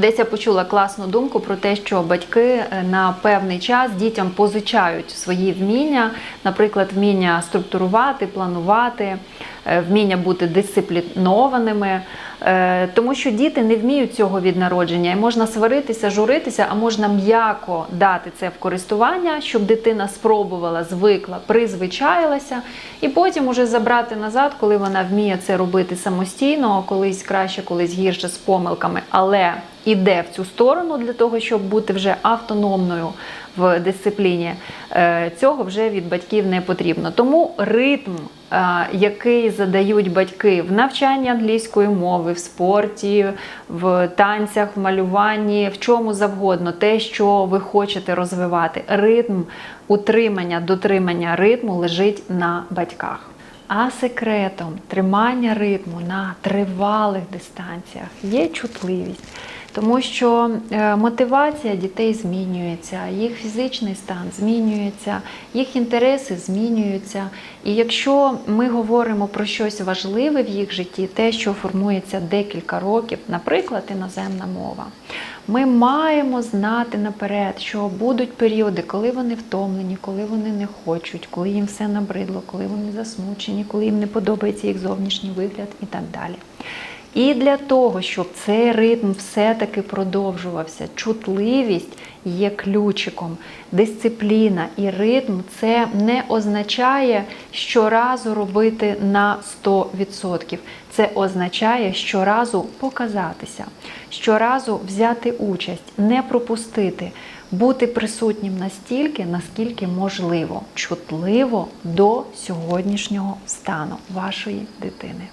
Десь я почула класну думку про те, що батьки е, на певний час дітям позичають свої вміння, наприклад, вміння структурувати, планувати, вміння бути дисциплінованими, Е, тому що діти не вміють цього від народження, і можна сваритися, журитися, а можна м'яко дати це в користування, щоб дитина спробувала, звикла, призвичаїлася, і потім уже забрати назад, коли вона вміє це робити самостійно, колись краще, колись гірше з помилками, але іде в цю сторону для того, щоб бути вже автономною в дисципліні. Е, Цього вже від батьків не потрібно. Тому ритм, е, який задають батьки в навчанні англійської мови, в спорті, в танцях, в малюванні, в чому завгодно, те, що ви хочете розвивати, ритм утримання, дотримання ритму лежить на батьках. А секретом тримання ритму на тривалих дистанціях є чутливість. Тому що е, мотивація дітей змінюється, їх фізичний стан змінюється, їх інтереси змінюються. І якщо ми говоримо про щось важливе в їх житті, те, що формується декілька років, наприклад, іноземна мова, ми маємо знати наперед, що будуть періоди, коли вони втомлені, коли вони не хочуть, коли їм все набридло, коли вони засмучені, коли їм не подобається їх зовнішній вигляд і так далі. І для того, щоб цей ритм все-таки продовжувався, чутливість є ключиком, дисципліна і ритм це не означає щоразу робити на 100%. Це означає щоразу показатися, щоразу взяти участь, не пропустити, бути присутнім настільки, наскільки можливо, чутливо до сьогоднішнього стану вашої дитини.